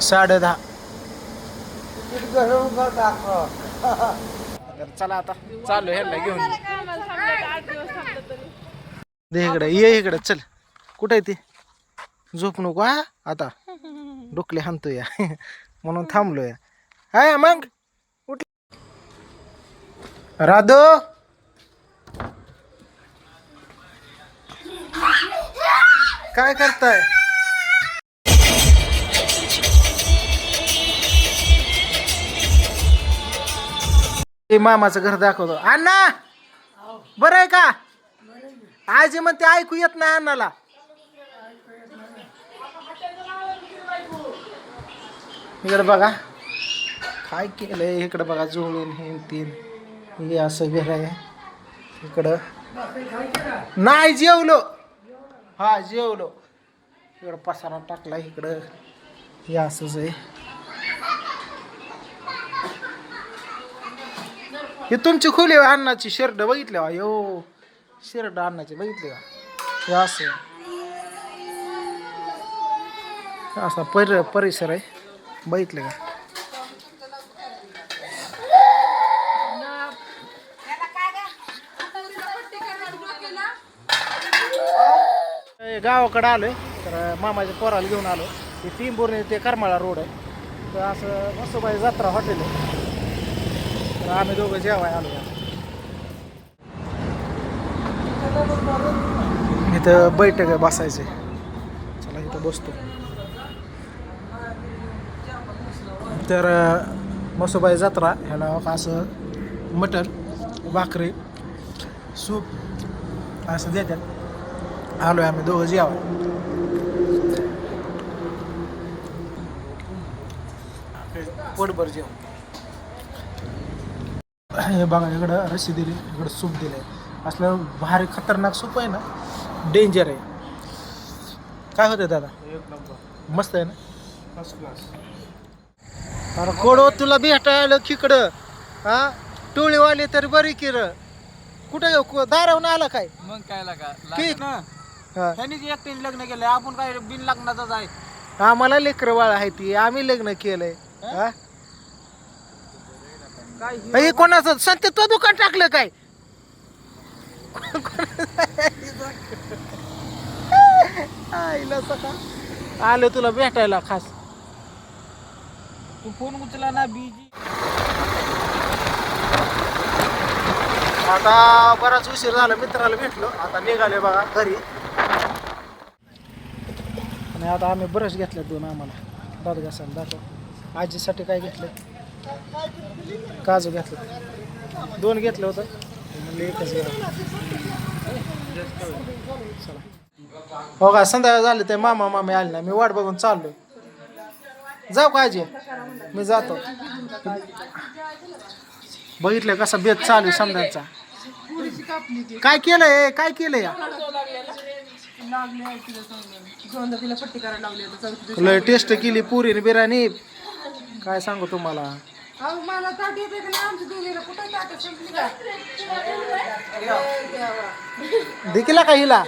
साडे दहा तर चला आता. चालू ह्यांना घेऊन. दे इकडे ये इकडे चल. कुठं आहे ते? झोप नको हा? आता. डोकले हाणतो या. म्हणून थांबलो या हाय मग. उठ. राधो. काय करताय? ते मामाचं घर दाखवतो. अण्णा! बरं आहे का? आजी म्हणते ऐकू येत नाही अण्णाला. इकडे बघा. काय केलंय? इकडे बघा जुळून हे तीन हे असं घर आहे. इकडं. नाही जेवलो. हा जेवलो. इकडं पसारा टाकला इकडं. हे असंच आहे. हे तुमची खुली आहे अण्णाची शर्ट बघितले का यो शर्ट अण्णाचे बघितले का हे असं असा पर परिसर आहे. बघितले का? हे गावाकडे आलोय तर मामाच्या पोराला घेऊन आलो. ते टिंबूरने ते करमाळा रोड आहे. तर असं मस्तबाई जत्रा हॉटेल आहे. आम्ही दोघं जेवाय आलो इथं बैठक आहे बसायचे. चला इथं बसतो. तर मसोबाई जत्रा ह्याला असं मटण भाकरी सूप असं देतात. आलोय आम्ही दोघं जेवा पोटभर जेवण. हे बघा इकडं रशी दिली इकडं सूप दिलंय. असलं भारी खतरनाक सूप आहे ना डेंजर आहे. काय होतं दादा? मस्त आहे ना? अरे कोडो तुला भेटायला खिकडं हा? टोळीवाले तरी बरी किर कुठं दारावून आला काय? मग काय लागा? की ना. हा. त्यांनीच एकट्याने लग्न केलं आपण काय बिन लग्नाचाच आहे. आम्हाला लेकर बाळ आहे ती. आम्ही लग्न केलंय. हा? काय हे कोणाचं? संत तो दुकान टाकलं काय? आलो तुला भेटायला खास. तू फोन उचला ना बीजी आता बराच उशीर झाला मित्राला भेटलो. आता निघाले बघा घरी. आणि आता आम्ही ब्रश घेतले दोन आम्हाला. घासायला दाखव. आजीसाठी काय घेतलं काजू घेतलं. दोन घेतलं होतं. म्हणजे एकच हो का संध्याकाळ झाले ते मामा मामी आले नाही मी वाट बघून चाललो जाऊ काळजी मी जातो. बघितलं कसा बेत चालू आहे समजायचा. काय केलंय? काय केलंय या? लय टेस्ट केली पुरी बिर्याणी. काय सांगू तुम्हाला? अहो मला ताट येते का नाही? आमच्या दोघीला कुठं ताट? संपली का? देखील का हिला?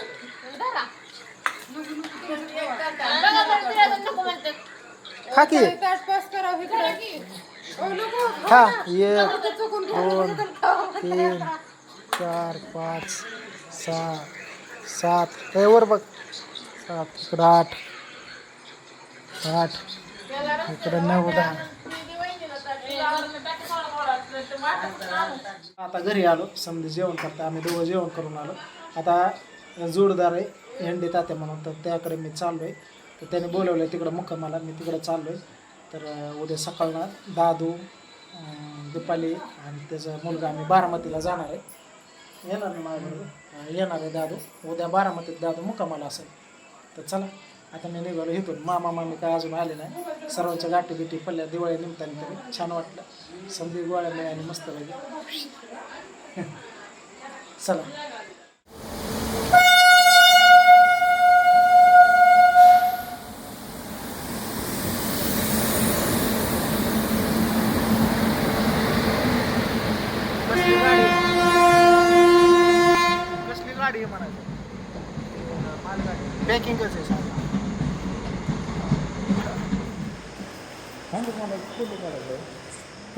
खा की. ताट पास करावं इकडे. ओ नको. खा. एक चुकून दोन तीन चार पाच सहा सात. हे वर बघ. सात इकडं आठ. आठ. इकडं नऊ दहा. आता घरी आलो समजा जेवण करता आम्ही दोघं जेवण करून आलो. आता जोडदार आहे हेंडी तात्या म्हणून तर त्याकडे मी चाललो आहे तर त्याने बोलवलं आहे तिकडं मुक्कामाला मी तिकडं चाललो आहे तर उद्या सकाळला दादू दुपाली आणि त्याचा मुलगा आम्ही बारामतीला जाणार आहे. येणार ना माझ्याबरोबर? येणार आहे दादू. उद्या बारामतीत दादू मुक्कामाला असेल. तर चला. आता मी निघालो इथून. मामा मामी काय अजून आले नाही. सर्वांच्या गाठी बिटी पडल्या. दिवाळी निमित्ताने तरी छान वाटलं. संधी गोळ्या मिळाली मस्त लागली चला. कसली गाडी? आहे पॅकिंगच आहे सारं.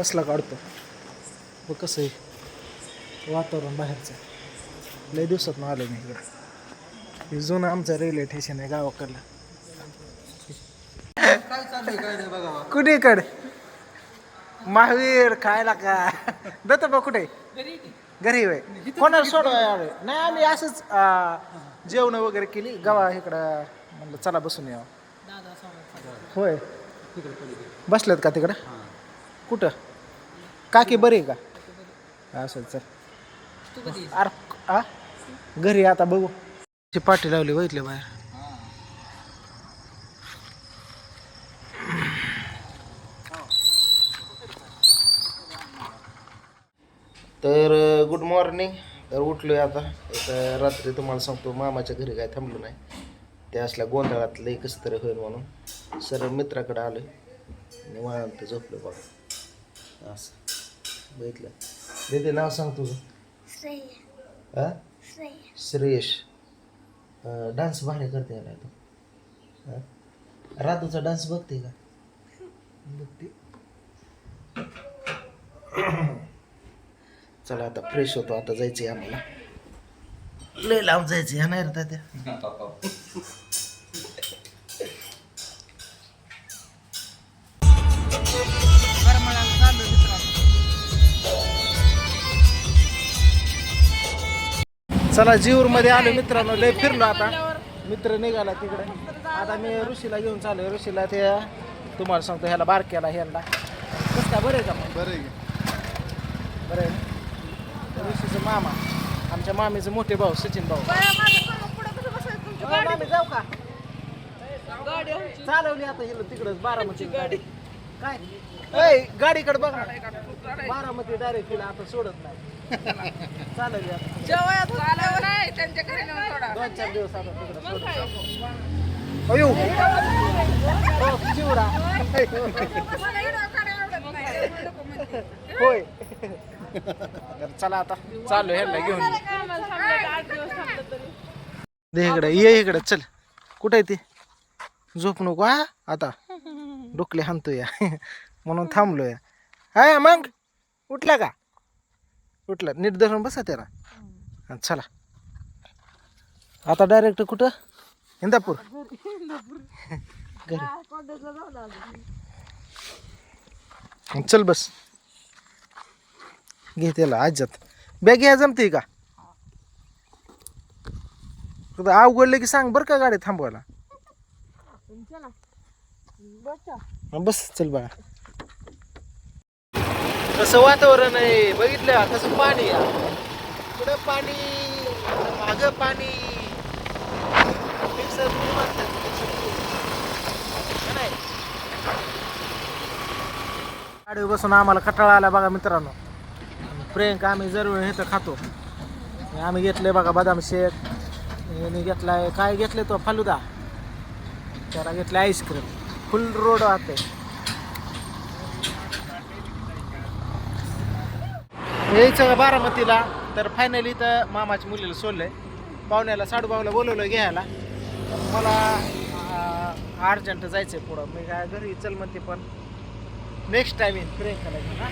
कसला काढतो? बघ कसं आहे. वातावरण बाहेरचं. लय दिवसात आलो मी इकडं. हे जुनं आमचं रेल्वे स्टेशन आहे गावाकडलं. कुठे कड महावीर खायला का? दत्त बा कुठे? घरी वय कोणाला सोडवाय नाही आम्ही असंच जेवण वगैरे केली. गावा इकडं म्हणलं चला बसून यावं. होय. बसल्यात का तिकडं? कुठं? काकी बरी आहे का? असं चल. अरे आ? घरी आता बघू. ती पाठी लावली बघितले बाहेर. तर गुड मॉर्निंग तर उठलोय आता. तर रात्री तुम्हाला सांगतो मामाच्या घरी काय थांबलो नाही. ते असल्या गोंधळातलं एकच तर तरी होईल म्हणून सरळ मित्राकडे आलोय. निवांत झोपलो बघा. असं. बघितलं. दीदी नाव सांग तुझं. हा? श्रेयश. डान्स भारी करते ना तू? रातूचा डान्स बघते का? बघते. चला आता फ्रेश होतो. आता जायचंय आम्हाला. लय लांब जायचं ह्या नाही रे त्या चला जीवर मध्ये आलो मित्रांनो लय फिरलो आता मित्र निघाला तिकडे आता मी ऋषीला घेऊन चालू ऋषीला ते तुम्हाला सांगतो ह्याला बारक्याला ह्याला कसं काय बरं आहे का मग बरं बरं आहे ना? तर ऋषीचं मामा आमच्या मामीचे मोठे भाऊ सचिन भाऊ मामी जाऊ का चालवली आता हिला तिकडच बारामती गाडी काय? ऐ गाडीकडे बघ ना. बारामती डायरेक्ट हिला आता सोडत नाही. दोन चार दिवस आता तिकडे हो, चिवडा. होय. चला आता. चालू ह्याला घेऊन दे इकडे ये इकडे चल. कुठे आहे ते? झोप नको हा? आता. डोकले हाणतो या म्हणून थांबलो या हा मग? उठला का? उठला. नीट धरून बसा त्याला. हा, चला. आता डायरेक्ट कुठं? इंदापूर. घरी. चल बस. घे त्याला आज्यात बॅग घ्या जमते का? फक्त अवघडलं की सांग बरं का गाडी थांबवायला. बस चल बाळा. कसं वातावरण आहे? बघितलं का? कसं पाणी पुढं पाणी माग पाणी. Mixer बसून आम्हाला कटाळा आला बघा मित्रांनो. प्रियंका आम्ही जरूर इथं खातो. आम्ही घेतले बघा बदाम शेक. घेतलाय काय घेतले तो? फालुदा. त्याला घेतले आईस्क्रीम फुल रोड वाहते यायचं बारामतीला तर फायनली तर मामाच्या मुलीला सोडलंय. पाहुण्याला साडूबाऊला बोलवलं घ्यायला. मला अर्जंट जायचंय पुढं. मी काय घरी चल म्हणते पण नेक्स्ट टाइम येईन प्रियंकाला घेऊन, हा?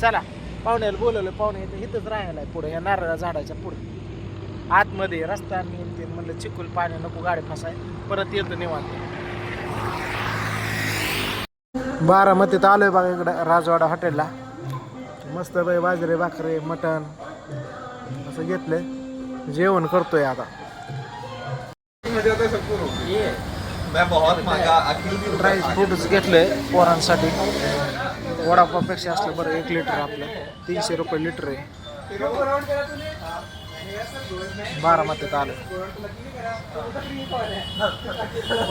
चला. पाहुण्याला बोलवलं पाहुणे इथं इथंच राहायला पुढे ह्या नारळा झाडाच्या पुढे. आतमध्ये रस्ता मी ते म्हणलं चिखल पाणी नको गाडी फसाय. परत येतं निवांत. बारामतीत आलोय बघा इकडं राजवाडा हॉटेलला. मस्त बाई बाजरे भाकरे मटण असं घेतलंय. जेवण करतोय आता. ड्राय फ्रूट्स घेतलंय पोरांसाठी. वडापावपेक्षा असलं बरं एक लिटर आपलं. तीनशे रुपये लिटर आहे. बारामतीत आलं.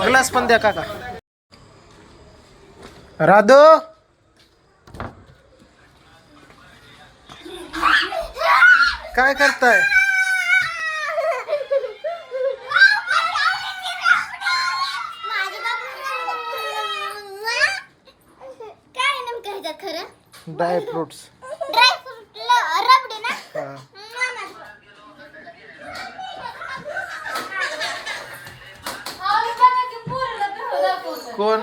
ग्लास पण द्या काका. राधो? काय करताय? ड्राय फ्रुट्स ड्रायफ्रूट रबडी ना? कोण